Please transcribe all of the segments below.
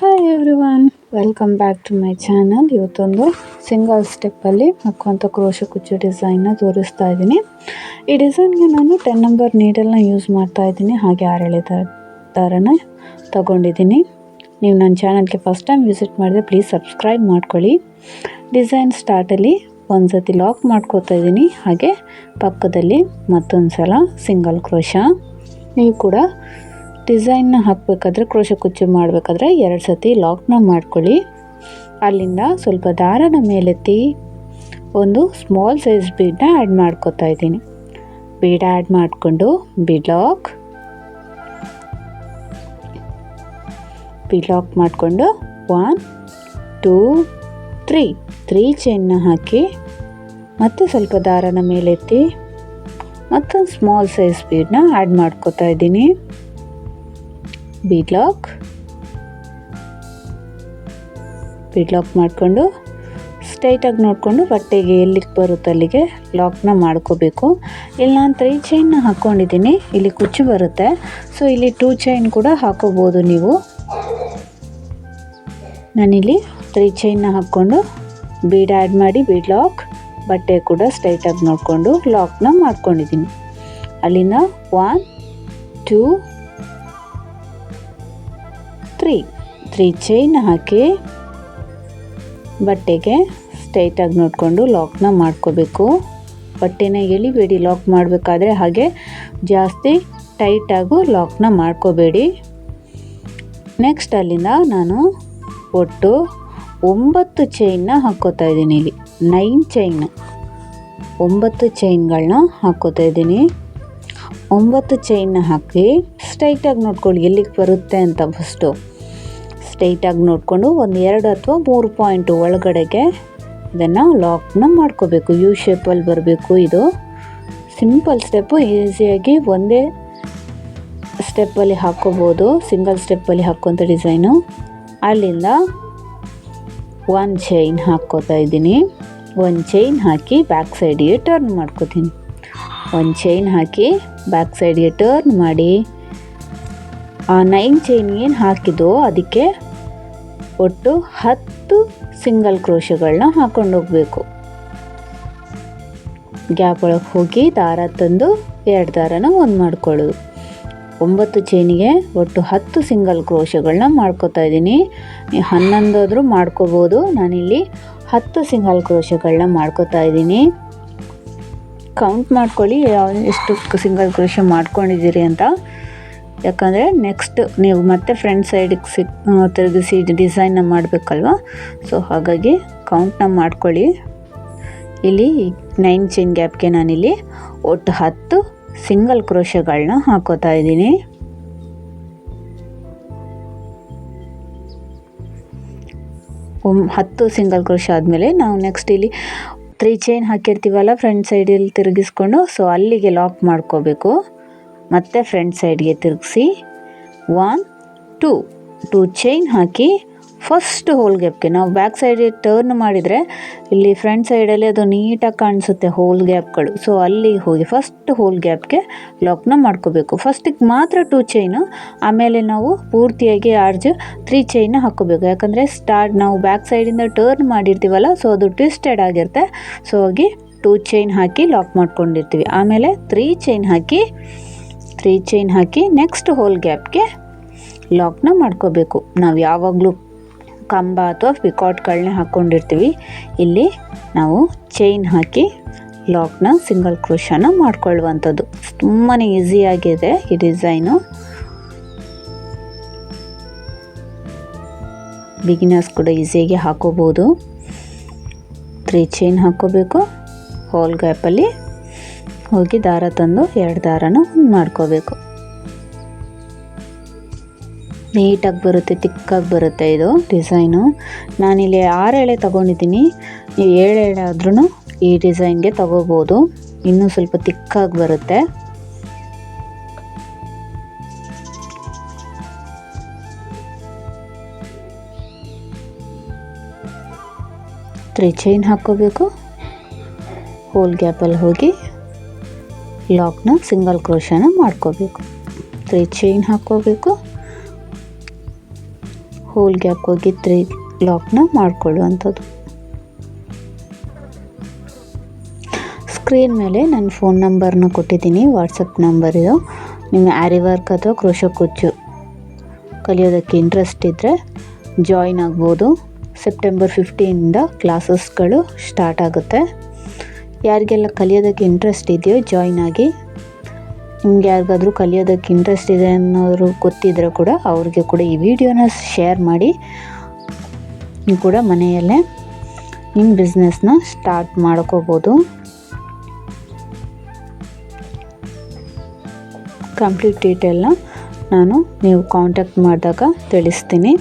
Hi everyone welcome back to my channel ಇವತ್ತೊಂದು single ಸ್ಟೆಪ್ಪಲ್ಲಿ ಹಾಕುವಂಥ ಕ್ರೋಶ ಕುಚ್ಚು ಡಿಸೈನ್ನ ತೋರಿಸ್ತಾ ಇದ್ದೀನಿ. ಈ ಡಿಸೈನ್ಗೆ ನಾನು ಟೆನ್ ನಂಬರ್ ನೀಡಲ್ನ ಯೂಸ್ ಮಾಡ್ತಾ ಇದ್ದೀನಿ. ಹಾಗೆ ಆರೆಳೆ ದಾರನ ತಗೊಂಡಿದ್ದೀನಿ. ನೀವು ನನ್ನ ಚಾನಲ್ಗೆ ಫಸ್ಟ್ ಟೈಮ್ ವಿಸಿಟ್ ಮಾಡಿದ್ರೆ ಪ್ಲೀಸ್ ಸಬ್ಸ್ಕ್ರೈಬ್ ಮಾಡ್ಕೊಳ್ಳಿ. ಡಿಸೈನ್ ಸ್ಟಾರ್ಟಲ್ಲಿ ಒಂದು ಸತಿ ಲಾಕ್ ಮಾಡ್ಕೋತಾ ಇದ್ದೀನಿ. ಹಾಗೆ ಪಕ್ಕದಲ್ಲಿ ಮತ್ತೊಂದು ಸಲ ಸಿಂಗಲ್ ಕ್ರೋಶ ನೀವು ಕೂಡ ಡಿಸೈನ್ನ ಹಾಕಬೇಕಾದ್ರೆ ಕ್ರೋಶ ಕುಚ್ಚು ಮಾಡಬೇಕಾದ್ರೆ ಎರಡು ಸತಿ ಲಾಕ್ನ ಮಾಡ್ಕೊಳ್ಳಿ. ಅಲ್ಲಿಂದ ಸ್ವಲ್ಪ ದಾರನ ಮೇಲೆತ್ತಿ ಒಂದು ಸ್ಮಾಲ್ ಸೈಜ್ ಬೀಡನ್ನ ಆ್ಯಡ್ ಮಾಡ್ಕೋತಾ ಇದ್ದೀನಿ. ಬೀಡ ಆ್ಯಡ್ ಮಾಡಿಕೊಂಡು ಬಿಲಾಕ್ ಬಿಲಾಕ್ ಮಾಡಿಕೊಂಡು ಒನ್ ಟೂ ತ್ರೀ ತ್ರೀ ಚೈನ್ನ ಹಾಕಿ ಮತ್ತೆ ಸ್ವಲ್ಪ ದಾರನ ಮೇಲೆತ್ತಿ ಮತ್ತೊಂದು ಸ್ಮಾಲ್ ಸೈಜ್ ಬೀಡನ್ನ ಆ್ಯಡ್ ಮಾಡ್ಕೋತಾ ಇದ್ದೀನಿ. ಬೀಡ್ ಲಾಕ್ ಬೀಡ್ ಲಾಕ್ ಮಾಡಿಕೊಂಡು ಸ್ಟ್ರೈಟಾಗಿ ನೋಡಿಕೊಂಡು ಬಟ್ಟೆಗೆ ಎಲ್ಲಿಗೆ ಬರುತ್ತೆ ಅಲ್ಲಿಗೆ ಲಾಕ್ನ ಮಾಡ್ಕೋಬೇಕು. ಇಲ್ಲಿ ನಾನು ತ್ರೀ ಚೈನ್ನ ಹಾಕ್ಕೊಂಡಿದ್ದೀನಿ ಇಲ್ಲಿ ಕುಚ್ಚು ಬರುತ್ತೆ. ಸೊ ಇಲ್ಲಿ ಟೂ ಚೈನ್ ಕೂಡ ಹಾಕೋಬೋದು ನೀವು. ನಾನಿಲ್ಲಿ ತ್ರೀ ಚೈನ್ನ ಹಾಕ್ಕೊಂಡು ಬೀಡ್ ಆ್ಯಡ್ ಮಾಡಿ ಬೀಡ್ ಲಾಕ್ ಬಟ್ಟೆ ಕೂಡ ಸ್ಟ್ರೈಟಾಗಿ ನೋಡಿಕೊಂಡು ಲಾಕ್ನ ಮಾಡ್ಕೊಂಡಿದ್ದೀನಿ. ಅಲ್ಲಿನ one two three three chain ಹಾಕಿ ಬಟ್ಟೆಗೆ ಸ್ಟ್ರೈಟಾಗಿ ನೋಡಿಕೊಂಡು ಲಾಕ್ನ ಮಾಡ್ಕೋಬೇಕು. ಬಟ್ಟೆನ ಎಳಿಬೇಡಿ ಲಾಕ್ ಮಾಡಬೇಕಾದ್ರೆ ಹಾಗೆ ಜಾಸ್ತಿ ಟೈಟಾಗೂ ಲಾಕ್ನ ಮಾಡ್ಕೋಬೇಡಿ. ನೆಕ್ಸ್ಟ್ ಅಲ್ಲಿಂದ ನಾನು ಒಟ್ಟು ಒಂಬತ್ತು ಚೈನ್ನ ಹಾಕ್ಕೋತಾ ಇದ್ದೀನಿ ಇಲ್ಲಿ. ನೈನ್ ಚೈನ್ ಒಂಬತ್ತು ಚೈನ್ಗಳನ್ನ ಹಾಕ್ಕೋತಾ ಇದ್ದೀನಿ. ಒಂಬತ್ತು ಚೈನ್ನ ಹಾಕಿ ಸ್ಟ್ರೈಟಾಗಿ ನೋಡ್ಕೊಳ್ಳಿ ಎಲ್ಲಿಗೆ ಬರುತ್ತೆ ಅಂತ ಫಸ್ಟು ಸ್ಟ್ರೈಟಾಗಿ ನೋಡಿಕೊಂಡು ಒಂದು ಎರಡು ಅಥವಾ ಮೂರು ಪಾಯಿಂಟು ಒಳಗಡೆಗೆ ಇದನ್ನು ಲಾಕ್ನ ಮಾಡ್ಕೋಬೇಕು. ಯು ಶೇಪಲ್ಲಿ ಬರಬೇಕು ಇದು. ಸಿಂಪಲ್ ಸ್ಟೆಪ್ಪು ಈಸಿಯಾಗಿ ಒಂದೇ ಸ್ಟೆಪ್ಪಲ್ಲಿ ಹಾಕ್ಕೋಬೋದು. ಸಿಂಗಲ್ ಸ್ಟೆಪ್ಪಲ್ಲಿ ಹಾಕೋಂಥ ಡಿಸೈನು ಅಲ್ಲಿಂದ ಒನ್ ಚೈನ್ ಹಾಕ್ಕೋತಾ ಇದ್ದೀನಿ. ಒಂದು ಚೈನ್ ಹಾಕಿ ಬ್ಯಾಕ್ ಸೈಡಿಗೆ ಟರ್ನ್ ಮಾಡ್ಕೋತೀನಿ. ಒಂದು ಚೈನ್ ಹಾಕಿ ಬ್ಯಾಕ್ ಸೈಡಿಗೆ ಟರ್ನ್ ಮಾಡಿ. ಆ ನೈನ್ ಚೈನ್ ಏನು ಹಾಕಿದ್ದು ಅದಕ್ಕೆ ಒಟ್ಟು ಹತ್ತು ಸಿಂಗಲ್ ಕ್ರೋಶಗಳನ್ನ ಹಾಕೊಂಡು ಹೋಗಬೇಕು. ಗ್ಯಾಪ್ ಒಳಗೆ ಹೋಗಿ ದಾರ ತಂದು ಎರಡು ದಾರನ ಒಂದು ಮಾಡ್ಕೊಳ್ಳೋದು. ಒಂಬತ್ತು ಚೈನಿಗೆ ಒಟ್ಟು ಹತ್ತು ಸಿಂಗಲ್ ಕ್ರೋಶಗಳನ್ನ ಮಾಡ್ಕೋತಾ ಇದ್ದೀನಿ. ಹನ್ನೊಂದಾದರೂ ಮಾಡ್ಕೋಬೋದು. ನಾನಿಲ್ಲಿ ಹತ್ತು ಸಿಂಗಲ್ ಕ್ರೋಶಗಳನ್ನ ಮಾಡ್ಕೋತಾ ಇದ್ದೀನಿ. ಕೌಂಟ್ ಮಾಡ್ಕೊಳ್ಳಿ ಎಷ್ಟು ಸಿಂಗಲ್ ಕ್ರೋಶ ಮಾಡ್ಕೊಂಡಿದ್ದೀರಿ ಅಂತ. ಯಾಕಂದರೆ ನೆಕ್ಸ್ಟ್ ನೀವು ಮತ್ತೆ ಫ್ರಂಟ್ ಸೈಡಿಗೆ ಸಿ ತಿರುಗಿಸಿ ಡಿಸೈನ್ನ ಮಾಡಬೇಕಲ್ವ? ಸೊ ಹಾಗಾಗಿ ಕೌಂಟ್ನ ಮಾಡ್ಕೊಳ್ಳಿ. ಇಲ್ಲಿ ನೈನ್ ಚೈನ್ ಗ್ಯಾಪ್ಗೆ ನಾನಿಲ್ಲಿ ಒಟ್ಟು ಹತ್ತು ಸಿಂಗಲ್ ಕ್ರೋಶಗಳನ್ನ ಹಾಕೋತಾ ಇದ್ದೀನಿ. ಹತ್ತು ಸಿಂಗಲ್ ಕ್ರೋಶ ಆದಮೇಲೆ ನಾವು ನೆಕ್ಸ್ಟ್ ಇಲ್ಲಿ ತ್ರೀ ಚೈನ್ ಹಾಕಿರ್ತೀವಲ್ಲ ಫ್ರಂಟ್ ಸೈಡಲ್ಲಿ ತಿರುಗಿಸ್ಕೊಂಡು ಸೊ ಅಲ್ಲಿಗೆ ಲಾಕ್ ಮಾಡ್ಕೋಬೇಕು. ಮತ್ತು ಫ್ರಂಟ್ ಸೈಡ್ಗೆ ತಿರುಗಿಸಿ ಒನ್ ಟೂ ಟೂ ಚೈನ್ ಹಾಕಿ ಫಸ್ಟ್ ಹೋಲ್ ಗ್ಯಾಪ್ಗೆ ನಾವು ಬ್ಯಾಕ್ ಸೈಡಿಗೆ ಟರ್ನ್ ಮಾಡಿದರೆ ಇಲ್ಲಿ ಫ್ರಂಟ್ ಸೈಡಲ್ಲಿ ಅದು ನೀಟಾಗಿ ಕಾಣಿಸುತ್ತೆ ಹೋಲ್ ಗ್ಯಾಪ್ಗಳು ಸೊ ಅಲ್ಲಿ ಹೋಗಿ ಫಸ್ಟ್ ಹೋಲ್ ಗ್ಯಾಪ್ಗೆ ಲಾಕ್ನ ಮಾಡ್ಕೋಬೇಕು. ಫಸ್ಟಿಗೆ ಮಾತ್ರ ಟೂ ಚೈನು ಆಮೇಲೆ ನಾವು ಪೂರ್ತಿಯಾಗಿ ಆರ್ಜ್ ತ್ರೀ ಚೈನ್ ಹಾಕೋಬೇಕು. ಯಾಕಂದರೆ ಸ್ಟಾರ್ಟ್ ನಾವು ಬ್ಯಾಕ್ ಸೈಡಿಂದ ಟರ್ನ್ ಮಾಡಿರ್ತೀವಲ್ಲ ಸೊ ಅದು ಟ್ವಿಸ್ಟೆಡ್ ಆಗಿರುತ್ತೆ. ಸೊ ಹೋಗಿ ಟೂ ಚೈನ್ ಹಾಕಿ ಲಾಕ್ ಮಾಡ್ಕೊಂಡಿರ್ತೀವಿ. ಆಮೇಲೆ ತ್ರೀ ಚೈನ್ ಹಾಕಿ ತ್ರೀ ಚೈನ್ ಹಾಕಿ ನೆಕ್ಸ್ಟ್ ಹೋಲ್ ಗ್ಯಾಪ್ಗೆ ಲಾಕ್ನ ಮಾಡ್ಕೋಬೇಕು. ನಾವು ಯಾವಾಗಲೂ ಕಂಬ ಅಥವಾ ಪಿಕಾಟ್ಗಳನ್ನೇ ಹಾಕ್ಕೊಂಡಿರ್ತೀವಿ ಇಲ್ಲಿ ನಾವು ಚೈನ್ ಹಾಕಿ ಲಾಕ್ನ ಸಿಂಗಲ್ ಕ್ರೋಶನ ಮಾಡ್ಕೊಳ್ಳುವಂಥದ್ದು. ತುಂಬಾ ಈಸಿಯಾಗಿದೆ ಈ ಡಿಸೈನು ಬಿಗಿನರ್ಸ್ ಕೂಡ ಈಸಿಯಾಗಿ ಹಾಕೋಬೋದು. ತ್ರೀ ಚೈನ್ ಹಾಕ್ಕೋಬೇಕು ಹೋಲ್ ಗ್ಯಾಪಲ್ಲಿ ಹೋಗಿ ದಾರ ತಂದು ಎರಡು ದಾರನ ಒಂದು ಮಾಡ್ಕೋಬೇಕು. ನೀಟಾಗಿ ಬರುತ್ತೆ, ತಿಕ್ಕಾಗಿ ಬರುತ್ತೆ ಇದು ಡಿಸೈನು. ನಾನಿಲ್ಲಿ ಆರು ಎಳೆ ತೊಗೊಂಡಿದ್ದೀನಿ. ನೀವು ಏಳು ಎಳೆ ಆದ್ರೂ ಈ ಡಿಸೈನ್ಗೆ ತಗೋಬೋದು. ಇನ್ನೂ ಸ್ವಲ್ಪ ತಿಕ್ಕಾಗಿ ಬರುತ್ತೆ. ತ್ರೀ ಚೈನ್ ಹಾಕ್ಕೋಬೇಕು. ಹೋಲ್ ಗ್ಯಾಪಲ್ಲಿ ಹೋಗಿ ಲಾಕ್ನ ಸಿಂಗಲ್ ಕ್ರೋಶನ ಮಾಡ್ಕೋಬೇಕು. ತ್ರೀ ಚೈನ್ ಹಾಕ್ಕೋಬೇಕು. ಹೋಲ್ ಗ್ಯಾಪ್ ಹೋಗಿ ತ್ರೀ ಲಾಕ್ನ ಮಾಡಿಕೊಳ್ಳುವಂಥದ್ದು. ಸ್ಕ್ರೀನ್ ಮೇಲೆ ನನ್ನ ಫೋನ್ ನಂಬರ್ನ ಕೊಟ್ಟಿದ್ದೀನಿ ವಾಟ್ಸಪ್ ನಂಬರ್ ಇದು. ನಿಮ್ಮ ಆ್ಯರಿ ವರ್ಕ್ ಅಥವಾ ಕ್ರೋಶ ಕುಚ್ಚು ಕಲಿಯೋದಕ್ಕೆ ಇಂಟ್ರೆಸ್ಟ್ ಇದ್ದರೆ ಜಾಯಿನ್ ಆಗ್ಬೋದು. ಸೆಪ್ಟೆಂಬರ್ ಫಿಫ್ಟೀನಿಂದ ಕ್ಲಾಸಸ್ಗಳು ಸ್ಟಾರ್ಟ್ ಆಗುತ್ತೆ. ಯಾರಿಗೆಲ್ಲ ಕಲಿಯೋದಕ್ಕೆ ಇಂಟ್ರೆಸ್ಟ್ ಇದೆಯೋ ಜಾಯ್ನ್ ಆಗಿ, ನಿಮ್ಗೆ ಯಾರಿಗಾದರೂ ಕಲಿಯೋದಕ್ಕೆ ಇಂಟ್ರೆಸ್ಟ್ ಇದೆ ಅನ್ನೋರು ಗೊತ್ತಿದ್ರೆ ಕೂಡ ಅವ್ರಿಗೆ ಕೂಡ ಈ ವಿಡಿಯೋನ ಶೇರ್ ಮಾಡಿ, ನೀವು ಕೂಡ ಮನೆಯಲ್ಲೇ ನಿಮ್ಮ ಬಿಸ್ನೆಸ್ನ ಸ್ಟಾರ್ಟ್ ಮಾಡ್ಕೋಬೋದು. ಕಂಪ್ಲೀಟ್ ಡೀಟೇಲ್ನ ನಾನು ನೀವು ಕಾಂಟ್ಯಾಕ್ಟ್ ಮಾಡಿದಾಗ ತಿಳಿಸ್ತೀನಿ.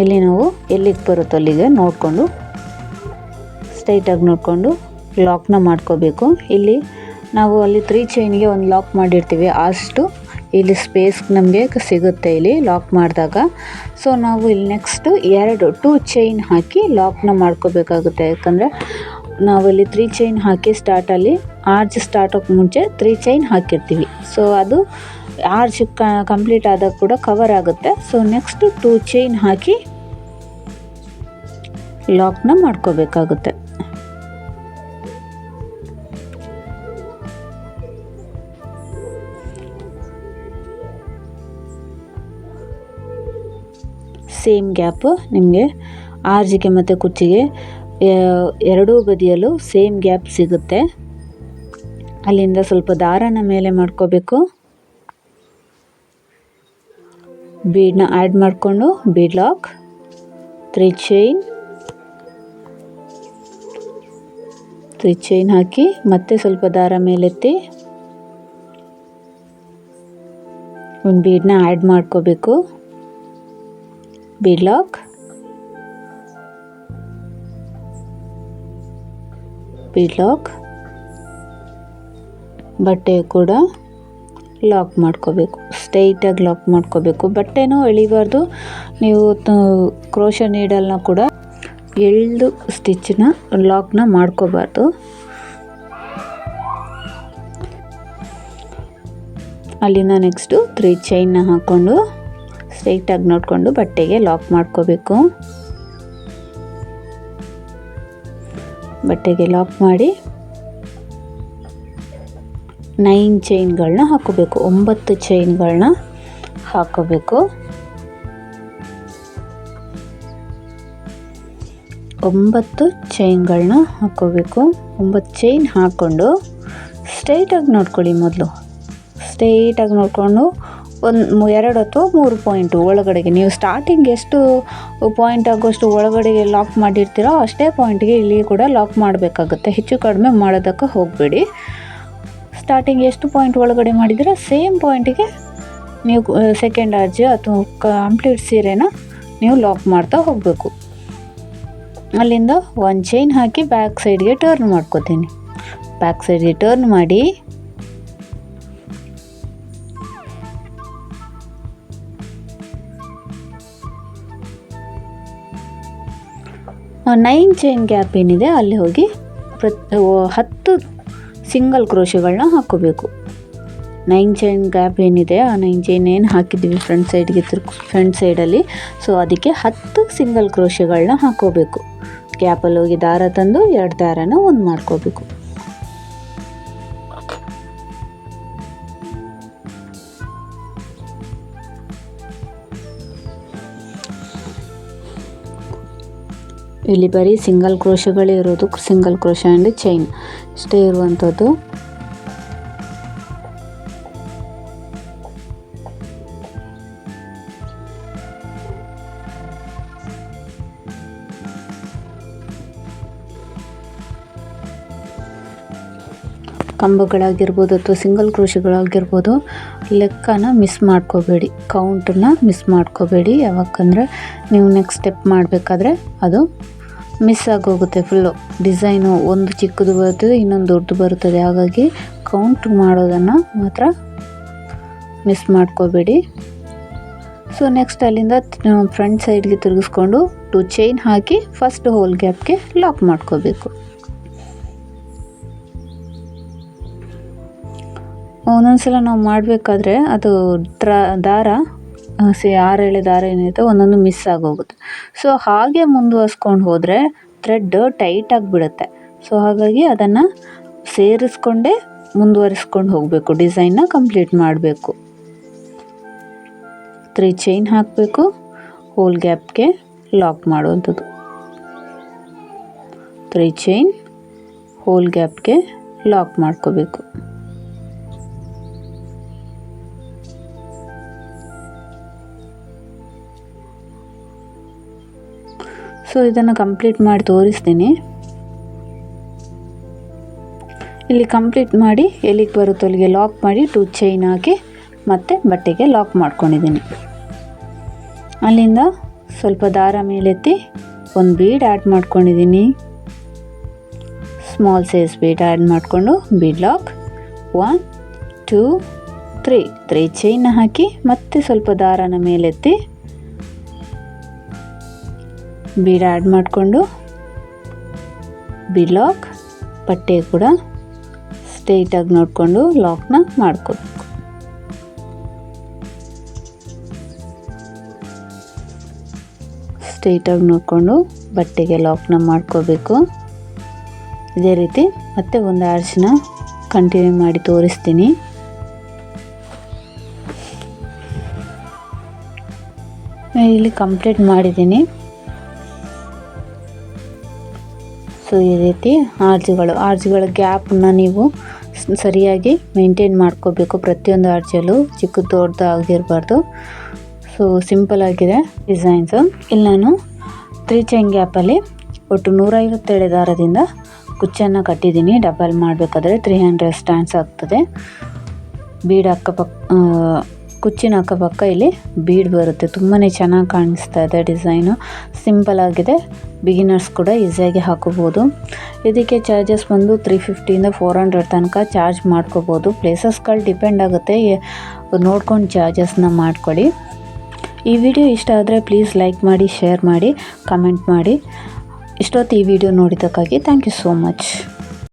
ಇಲ್ಲಿ ನಾವು ಎಲ್ಲಿಗೆ ಬರುತ್ತೋ ಅಲ್ಲಿಗೆ ನೋಡಿಕೊಂಡು ಸ್ಟ್ರೈಟಾಗಿ ನೋಡಿಕೊಂಡು ಲಾಕ್ನ ಮಾಡ್ಕೋಬೇಕು. ಇಲ್ಲಿ ನಾವು ಅಲ್ಲಿ ತ್ರೀ ಚೈನ್ಗೆ ಒಂದು ಲಾಕ್ ಮಾಡಿರ್ತೀವಿ. ಅಷ್ಟು ಇಲ್ಲಿ ಸ್ಪೇಸ್ ನಮಗೆ ಸಿಗುತ್ತೆ ಇಲ್ಲಿ ಲಾಕ್ ಮಾಡಿದಾಗ. ಸೊ ನಾವು ಇಲ್ಲಿ ನೆಕ್ಸ್ಟು ಎರಡು ಟೂ ಚೈನ್ ಹಾಕಿ ಲಾಕ್ನ ಮಾಡ್ಕೋಬೇಕಾಗುತ್ತೆ. ಯಾಕಂದರೆ ಇಲ್ಲಿ ತ್ರೀ ಚೈನ್ ಹಾಕಿ ಸ್ಟಾರ್ಟಲ್ಲಿ ಆರ್ಚ್ ಹೋಗಿ ಮುಂಚೆ ತ್ರೀ ಚೈನ್ ಹಾಕಿರ್ತೀವಿ. ಸೊ ಅದು ಆರ್ಚ್ ಕಂಪ್ಲೀಟ್ ಆದಾಗ ಕೂಡ ಕವರ್ ಆಗುತ್ತೆ. ಸೊ ನೆಕ್ಸ್ಟು ಟೂ ಚೈನ್ ಹಾಕಿ ಲಾಕ್ನ ಮಾಡ್ಕೋಬೇಕಾಗುತ್ತೆ. ಸೇಮ್ ಗ್ಯಾಪ್ ನಿಮಗೆ ಆರ್ಜಿಗೆ ಮತ್ತು ಕುಚ್ಚಿಗೆ ಎರಡೂ ಬದಿಯಲ್ಲೂ ಸೇಮ್ ಗ್ಯಾಪ್ ಸಿಗುತ್ತೆ. ಅಲ್ಲಿಂದ ಸ್ವಲ್ಪ ದಾರನ ಮೇಲೆ ಮಾಡ್ಕೋಬೇಕು. ಬೀಡನ್ನ ಆ್ಯಡ್ ಮಾಡಿಕೊಂಡು, bead lock, three chain three chain ಹಾಕಿ ಮತ್ತೆ ಸ್ವಲ್ಪ ದಾರ ಮೇಲೆತ್ತಿ ಒಂದು ಬೀಡನ್ನ ಆ್ಯಡ್ ಮಾಡ್ಕೋಬೇಕು. ಬೀಡ್ ಬಿಲಾಕ್ ಬಟ್ಟೆ ಕೂಡ ಲಾಕ್ ಮಾಡ್ಕೋಬೇಕು. ಸ್ಟ್ರೈಟಾಗಿ ಲಾಕ್ ಮಾಡ್ಕೋಬೇಕು. ಬಟ್ಟೆನೂ ಎಳಿಬಾರ್ದು. ನೀವು ಕ್ರೋಶ ನೀಡಲ್ನ ಕೂಡ ಎಳ್ದು ಸ್ಟಿಚ್ನ ಲಾಕ್ನ ಮಾಡ್ಕೋಬಾರ್ದು. ಅಲ್ಲಿಂದ ನೆಕ್ಸ್ಟು ತ್ರೀ ಚೈನ್ನ ಹಾಕ್ಕೊಂಡು ಸ್ಟ್ರೈಟಾಗಿ ನೋಡಿಕೊಂಡು ಬಟ್ಟೆಗೆ ಲಾಕ್ ಮಾಡ್ಕೋಬೇಕು. ಬಟ್ಟೆಗೆ ಲಾಕ್ ಮಾಡಿ ನೈನ್ ಚೈನ್ಗಳನ್ನ ಹಾಕೋಬೇಕು. ಒಂಬತ್ತು ಚೈನ್ಗಳನ್ನ ಹಾಕೋಬೇಕು. ಒಂಬತ್ತು ಚೈನ್ಗಳನ್ನ ಹಾಕೋಬೇಕು. ಒಂಬತ್ತು ಚೈನ್ ಹಾಕ್ಕೊಂಡು ಸ್ಟ್ರೈಟಾಗಿ ನೋಡ್ಕೊಳ್ಳಿ ಮೊದಲು. ಸ್ಟ್ರೈಟಾಗಿ ನೋಡಿಕೊಂಡು ಒಂದು ಎರಡು ಅಥವಾ ಮೂರು ಪಾಯಿಂಟು ಒಳಗಡೆಗೆ. ನೀವು ಸ್ಟಾರ್ಟಿಂಗ್ ಎಷ್ಟು ಪಾಯಿಂಟ್ ಆಗೋಷ್ಟು ಒಳಗಡೆಗೆ ಲಾಕ್ ಮಾಡಿರ್ತೀರೋ ಅಷ್ಟೇ ಪಾಯಿಂಟ್ಗೆ ಇಲ್ಲಿ ಕೂಡ ಲಾಕ್ ಮಾಡಬೇಕಾಗುತ್ತೆ. ಹೆಚ್ಚು ಕಡಿಮೆ ಮಾಡೋದಕ್ಕೆ ಹೋಗಬೇಡಿ. ಸ್ಟಾರ್ಟಿಂಗ್ ಎಷ್ಟು ಪಾಯಿಂಟ್ ಒಳಗಡೆ ಮಾಡಿದ್ರೆ ಸೇಮ್ ಪಾಯಿಂಟಿಗೆ ನೀವು ಸೆಕೆಂಡ್ ಆರ್ಜ್ ಅಥವಾ ಕಂಪ್ಲೀಟ್ ಸೀರೆನ ನೀವು ಲಾಕ್ ಮಾಡ್ತಾ ಹೋಗಬೇಕು. ಅಲ್ಲಿಂದ ಒಂದು ಚೈನ್ ಹಾಕಿ ಬ್ಯಾಕ್ ಸೈಡ್ಗೆ ಟರ್ನ್ ಮಾಡ್ಕೋತೀನಿ. ಬ್ಯಾಕ್ ಸೈಡ್ಗೆ ಟರ್ನ್ ಮಾಡಿ ನೈನ್ ಚೈನ್ ಗ್ಯಾಪ್ ಏನಿದೆ, ಅಲ್ಲಿ ಹೋಗಿ ಪ್ರತಿ ಹತ್ತು ಸಿಂಗಲ್ ಕ್ರೋಶಗಳನ್ನ ಹಾಕೋಬೇಕು ನೈನ್ ಚೈನ್ ಗ್ಯಾಪ್ ಏನಿದೆ, ಆ ನೈನ್ ಚೈನ್ ಏನು ಹಾಕಿದ್ದೀವಿ ಫ್ರಂಟ್ ಸೈಡ್ಗೆ ತಿರ್ ಫ್ರಂಟ್ ಸೈಡಲ್ಲಿ ಸೊ ಅದಕ್ಕೆ ಹತ್ತು ಸಿಂಗಲ್ ಕ್ರೋಶಗಳನ್ನ ಹಾಕೋಬೇಕು ಗ್ಯಾಪಲ್ಲಿ ಹೋಗಿ ದಾರ ತಂದು ಎರಡು ದಾರನ ಒಂದು ಮಾಡ್ಕೋಬೇಕು. ಇಲ್ಲಿ ಬರೀ ಸಿಂಗಲ್ ಕ್ರೋಶಗಳೇ ಇರೋದು ಸಿಂಗಲ್ ಕ್ರೋಶ ಆ್ಯಂಡ್ ಚೈನ್ ಇಷ್ಟೇ ಇರುವಂಥದ್ದು. ಕಂಬಗಳಾಗಿರ್ಬೋದು ಅಥವಾ ಸಿಂಗಲ್ ಕ್ರೋಶಗಳಾಗಿರ್ಬೋದು ಲೆಕ್ಕನ ಮಿಸ್ ಮಾಡ್ಕೋಬೇಡಿ. ಕೌಂಟನ್ನ ಮಿಸ್ ಮಾಡ್ಕೋಬೇಡಿ. ಯಾವಕ್ಕಂದರೆ ನೀವು ನೆಕ್ಸ್ಟ್ ಸ್ಟೆಪ್ ಮಾಡಬೇಕಾದ್ರೆ ಅದು ಮಿಸ್ ಆಗೋಗುತ್ತೆ ಫುಲ್ಲು ಡಿಸೈನು ಒಂದು ಚಿಕ್ಕದು ಬರುತ್ತೆ, ಇನ್ನೊಂದು ದೊಡ್ಡದು ಬರುತ್ತದೆ. ಹಾಗಾಗಿ ಕೌಂಟ್ ಮಾಡೋದನ್ನು ಮಾತ್ರ ಮಿಸ್ ಮಾಡ್ಕೋಬೇಡಿ. ಸೊ ನೆಕ್ಸ್ಟ್ ಅಲ್ಲಿಂದ ಫ್ರಂಟ್ ಸೈಡ್ಗೆ ತಿರುಗಿಸ್ಕೊಂಡು ಟು ಚೈನ್ ಹಾಕಿ ಫಸ್ಟ್ ಹೋಲ್ ಗ್ಯಾಪ್ಗೆ ಲಾಕ್ ಮಾಡ್ಕೋಬೇಕು. ಒಂದೊಂದ್ಸಲ ನಾವು ಮಾಡಬೇಕಾದ್ರೆ ಅದು ದ್ರ, ದಾರ ಸೇ ಎಳೆ ದಾರ ಏನಿರುತ್ತೆ ಒಂದೊಂದು ಮಿಸ್ ಆಗೋಗುತ್ತೆ. ಸೊ ಹಾಗೆ ಮುಂದುವರ್ಸ್ಕೊಂಡು ಹೋದರೆ ಥ್ರೆಡ್ ಟೈಟ್ ಆಗಿಬಿಡುತ್ತೆ. ಸೊ ಹಾಗಾಗಿ ಅದನ್ನು ಸೇರಿಸ್ಕೊಂಡೇ ಮುಂದುವರಿಸ್ಕೊಂಡು ಹೋಗಬೇಕು. ಡಿಸೈನ್ನ ಕಂಪ್ಲೀಟ್ ಮಾಡಬೇಕು. ತ್ರೀ ಚೈನ್ ಹಾಕಬೇಕು. ಹೋಲ್ ಗ್ಯಾಪ್ಗೆ ಲಾಕ್ ಮಾಡುವಂಥದ್ದು. ತ್ರೀ ಚೈನ್ ಹೋಲ್ ಗ್ಯಾಪ್ಗೆ ಲಾಕ್ ಮಾಡ್ಕೋಬೇಕು. ಸೊ ಇದನ್ನು ಕಂಪ್ಲೀಟ್ ಮಾಡಿ ತೋರಿಸ್ತೀನಿ. ಇಲ್ಲಿ ಕಂಪ್ಲೀಟ್ ಮಾಡಿ ಎಲ್ಲಿಗೆ ಬರುತ್ತೋ ಅಲ್ಲಿಗೆ ಲಾಕ್ ಮಾಡಿ ಟೂ ಚೈನ್ ಹಾಕಿ ಮತ್ತೆ ಬಟ್ಟೆಗೆ ಲಾಕ್ ಮಾಡ್ಕೊಂಡಿದ್ದೀನಿ. ಅಲ್ಲಿಂದ ಸ್ವಲ್ಪ ದಾರ ಮೇಲೆತ್ತಿ ಒಂದು ಬೀಡ್ ಆ್ಯಡ್ ಮಾಡ್ಕೊಂಡಿದ್ದೀನಿ. ಸ್ಮಾಲ್ ಸೈಜ್ ಬೀಡ್ ಆ್ಯಡ್ ಮಾಡಿಕೊಂಡು bead lock one two three three chain ಹಾಕಿ ಮತ್ತೆ ಸ್ವಲ್ಪ ದಾರನ ಮೇಲೆತ್ತಿ ಬೀಡ್ ಆ್ಯಡ್ ಮಾಡಿಕೊಂಡು ಬಿಲಾಕ್ ಲಾಕ್ ಪಟ್ಟೆ ಕೂಡ ಸ್ಟ್ರೈಟಾಗಿ ನೋಡಿಕೊಂಡು ಲಾಕ್ನ ಮಾಡ್ಕೋಬೇಕು. ಸ್ಟ್ರೈಟಾಗಿ ನೋಡಿಕೊಂಡು ಬಟ್ಟೆಗೆ ಲಾಕ್ನ ಮಾಡ್ಕೋಬೇಕು. ಇದೇ ರೀತಿ ಮತ್ತೆ ಒಂದು ಆರ್ಚನ್ನ ಕಂಟಿನ್ಯೂ ಮಾಡಿ ತೋರಿಸ್ತೀನಿ. ಇಲ್ಲಿ ಕಂಪ್ಲೀಟ್ ಮಾಡಿದ್ದೀನಿ. ಸೊ, ಈ ರೀತಿ ಆರ್ಜಿಗಳು. ಆರ್ಜಿಗಳ ಗ್ಯಾಪನ್ನ ನೀವು ಸರಿಯಾಗಿ ಮೇಂಟೈನ್ ಮಾಡ್ಕೋಬೇಕು. ಪ್ರತಿಯೊಂದು ಆರ್ಜಿಯಲ್ಲೂ ಚಿಕ್ಕ ದೊಡ್ಡದಾಗಿರಬಾರ್ದು. ಸೊ, ಸಿಂಪಲ್ ಆಗಿದೆ ಡಿಸೈನ್ಸು. ಇಲ್ಲಿ ನಾನು ತ್ರೀ ಚೈನ್ ಗ್ಯಾಪಲ್ಲಿ ಒಟ್ಟು ನೂರೈವತ್ತೇಳು ದಾರದಿಂದ ಕುಚ್ಚನ್ನು ಕಟ್ಟಿದ್ದೀನಿ. ಡಬಲ್ ಮಾಡಬೇಕಾದ್ರೆ ತ್ರೀ ಹಂಡ್ರೆಡ್ ಸ್ಟ್ಯಾಂಡ್ಸ್ ಆಗ್ತದೆ. ಬೀಡ್ ಅಕ್ಕಪಕ್ಕ ಕುಚ್ಚಿನ ಅಕ್ಕಪಕ್ಕ ಇಲ್ಲಿ ಬೀಡ್ ಬರುತ್ತೆ. ತುಂಬಾ ಚೆನ್ನಾಗಿ ಕಾಣಿಸ್ತಾ ಇದೆ ಡಿಸೈನು. ಸಿಂಪಲ್ ಆಗಿದೆ. ಬಿಗಿನರ್ಸ್ ಕೂಡ ಈಸಿಯಾಗಿ ಹಾಕೋಬೋದು ಇದಕ್ಕೆ ಚಾರ್ಜಸ್ ಬಂದು ತ್ರೀ ಫಿಫ್ಟಿಯಿಂದ ಫೋರ್ ಹಂಡ್ರೆಡ್ ತನಕ ಚಾರ್ಜ್ ಮಾಡ್ಕೋಬೋದು ಪ್ಲೇಸಸ್ಗಳು ಡಿಪೆಂಡ್ ಆಗುತ್ತೆ. ನೋಡ್ಕೊಂಡು ಚಾರ್ಜಸ್ನ ಮಾಡ್ಕೊಳ್ಳಿ ಈ ವಿಡಿಯೋ ಇಷ್ಟ ಆದರೆ ಪ್ಲೀಸ್ ಲೈಕ್ ಮಾಡಿ, ಶೇರ್ ಮಾಡಿ, ಕಮೆಂಟ್ ಮಾಡಿ. ಇಷ್ಟೊತ್ತು ಈ ವಿಡಿಯೋ ನೋಡಿದ್ದಕ್ಕಾಗಿ ಥ್ಯಾಂಕ್ ಯು ಸೋ ಮಚ್.